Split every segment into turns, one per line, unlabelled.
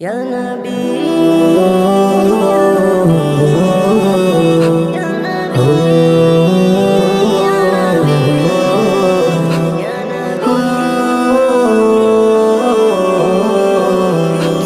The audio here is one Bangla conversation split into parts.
يا نبي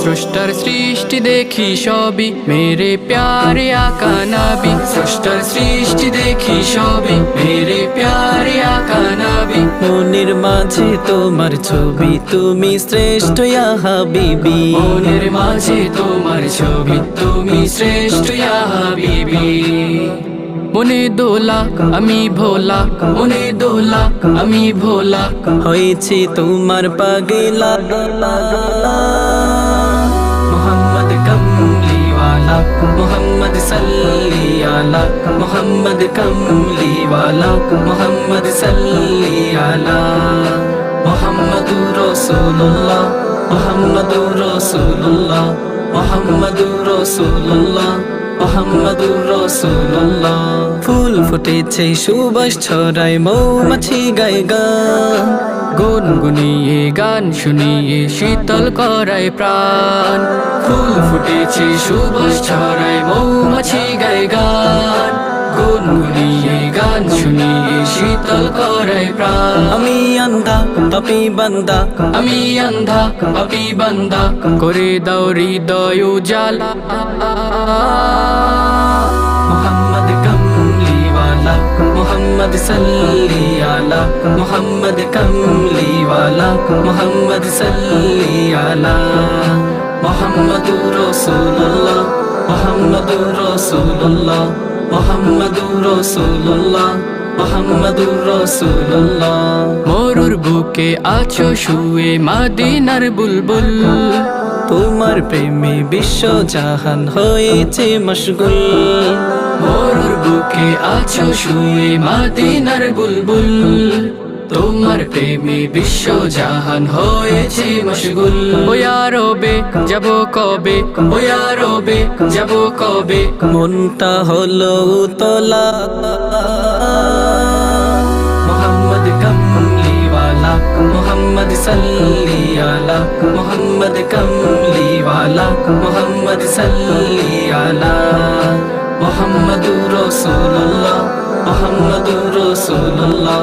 স্রষ্টার সৃষ্টি দেখি সবই মেরে প্যারে আকা নাবি স্রষ্টার সৃষ্টি দেখি সবই মেরে প্যারে আকা নাবি
মনের মাঝে তোমার ছবি তুমি শ্রেষ্ঠ ইয়া হাবিবি।
মনের মাঝে তোমার ছবি তুমি শ্রেষ্ঠ ইয়া হাবিবি। মনে দোলা আমি ভোলা। মনে দোলা আমি ভোলা।
হয়েছে তোমার পাগলা। মোহাম্মদ কমলিওয়ালা মোহাম্মদ সাল্লি আলা মোহাম্মদ কমলিওয়ালা মোহাম্মদ সাল্লি ফুল ফুটেছে সুবাস ছড়ায় মৌমাছি গায় গান,
গুনগুনিয়ে গান শুনিয়ে শীতল করায় প্রাণ। ফুল ফুটেছে সুবাস ছড়ায় মৌমাছি গায় গান গুনগুনিয়ে গান শুনিয়ে শীতল করায় প্রাণ
আমি আন্দা পাপি বান্দা
আমি অন্ধা পাপি বান্দা করে দাও হৃদয় উজালা
মোহাম্মদ কমলিওয়ালা মোহাম্মদ সাল্লি আলা মোহাম্মদ কমলিওয়ালা মোহাম্মদ সাল্লি আলা মোহাম্মদুর রাসূলুল্লাহ মোহাম্মদুর রাসূলুল্লাহ মোহাম্মদুর
মরুর বুকে আছো শুয়ে মাদিনার বুলবুল।
তোমার প্রেমে বিশ্ব জাহান হয়েছে মশগুল।
মরুর বুকে আছো শুয়ে মাদিনার বুলবুল। তোমার প্রেমে বিশ্ব জাহান হয়েছে মশগুল। ওয়া রবে যাব কবে? ওয়া রবে যাব কবে?
মনটা হলো তোলা মোহাম্মদ কমলিওয়ালা মোহাম্মদ সাল্লি আলা মোহাম্মদ কমলিওয়ালা মোহাম্মদ সাল্লি আলা মোহাম্মদুর রাসূলুল্লাহ মোহাম্মদুর রাসূলুল্লাহ।